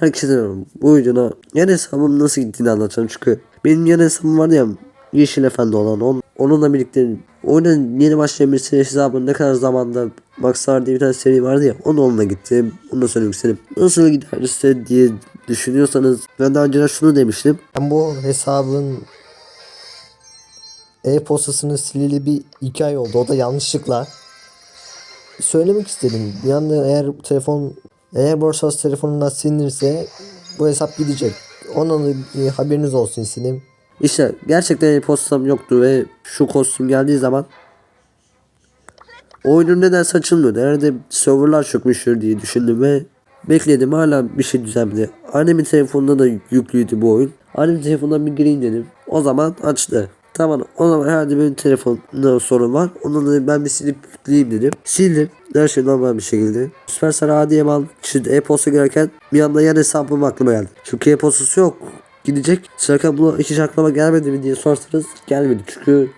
Herkese. Bu videoda yan hesabım nasıl gittiğini anlatacağım çünkü benim yan hesabım vardı ya Yeşil Efendi olan on, onunla birlikte oyuna yeni başlayan hesabın ne kadar zamanda Maxar diye bir tane seri vardı ya onu onunla gittim. Onu da söylemek istedim. Nasıl giderse diye düşünüyorsanız ben daha önceden şunu demiştim. Ben bu hesabın e-postasını silili bir iki ay oldu. O da yanlışlıkla. Söylemek istedim. Bir anda eğer telefon eğer borsası telefonundan silinirse bu hesap gidecek. Onun bir haberiniz olsun istedim. İşte gerçekten e-postam yoktu ve şu kostüm geldiği zaman oyunun nedense açılmıyordu. Herhalde serverlar çökmüştür diye düşündüm ve bekledim hala bir şey düzelmedi. Annemin telefonunda da yüklüydü bu oyun. Annemin telefonundan bir gireyim dedim. O zaman açtı. Tamam o zaman herhalde benim telefonda sorun var. Onu da ben bir silip yükleyeyim dedim. Sildim. Her şey normal bir şekilde. Süperstar ADM aldım. Şimdi e-posta girerken bir anda yan hesabım aklıma geldi. Çünkü e-postası yok. Gidecek. Serkan bunu hiç aklıma gelmedi mi diye sorsanız gelmedi. Çünkü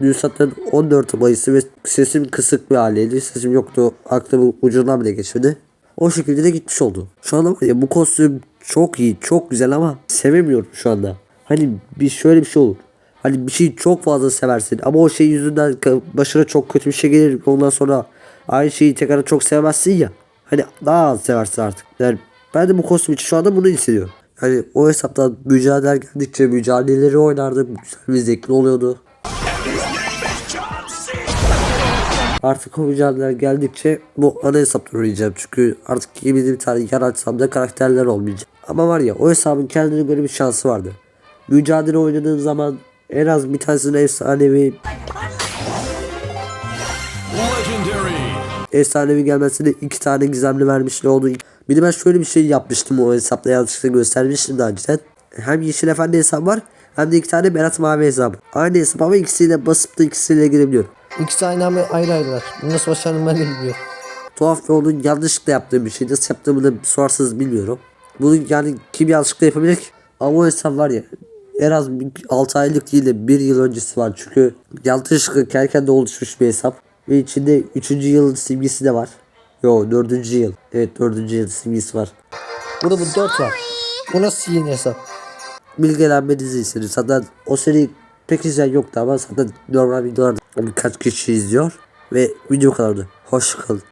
Dün zaten 14 Mayıs'ı ve sesim kısık bir haldeydi. Sesim yoktu. Aklımın ucundan bile geçmedi. O şekilde de gitmiş oldu. Şu anda ya bu kostüm çok iyi, çok güzel ama sevemiyorum şu anda. Hani bir şöyle bir şey olur. Hani bir şeyi çok fazla seversin ama o şey yüzünden başına çok kötü bir şey gelir. Ondan sonra aynı şeyi tekrar çok sevmezsin ya. Hani daha az seversin artık. Yani ben de bu kostüm için şu anda bunu hissediyorum. Hani o hesaptan mücadele geldikçe mücadeleleri oynardım. Güzel ve zevkli oluyordu. Artık o mücadeleler geldikçe bu ana hesaptan oynayacağım. Çünkü artık yeni bir tane yer açsam da karakterler olmayacak. Ama var ya o hesabın kendine göre bir şansı vardı. Mücadele oynadığım zaman en az bir tanesinin efsanevi efsanevi gelmesine iki tane gizemli vermişler oldu. Bir de ben şöyle bir şey yapmıştım o hesapta yanlışlıkla göstermiştim daha önceden. Hem Yeşil Efendi hesabı var hem de iki tane Berat Mavi hesabı. Aynı hesap ama ikisiyle basıp da ikisiyle girebiliyorum. İkisi aynı ama ayrı ayrılar. Bunu nasıl başardım ben de bilmiyorum. Tuhaf ve onun yanlışlıkla yaptığı bir şey. Nasıl yaptığımı da sorarsanız bilmiyorum. Bunu yani kim yanlışlıkla yapabilir ki? Ama o hesap var ya en az 6 aylık değil de 1 yıl öncesi var. Çünkü yanlışlıkla kerken de oluşmuş bir hesap. Ve içinde 3. yılın simgesi de var. Yo 4. yıl. Evet 4. yıl simgesi var. Burada bu dört var. Bu nasıl yeni hesap? Bilgilenmenizi istedim. Zaten o seri pek izleyen yoktu ama zaten normal videolarda birkaç kişi izliyor. Ve video kadardı. Hoşçakalın.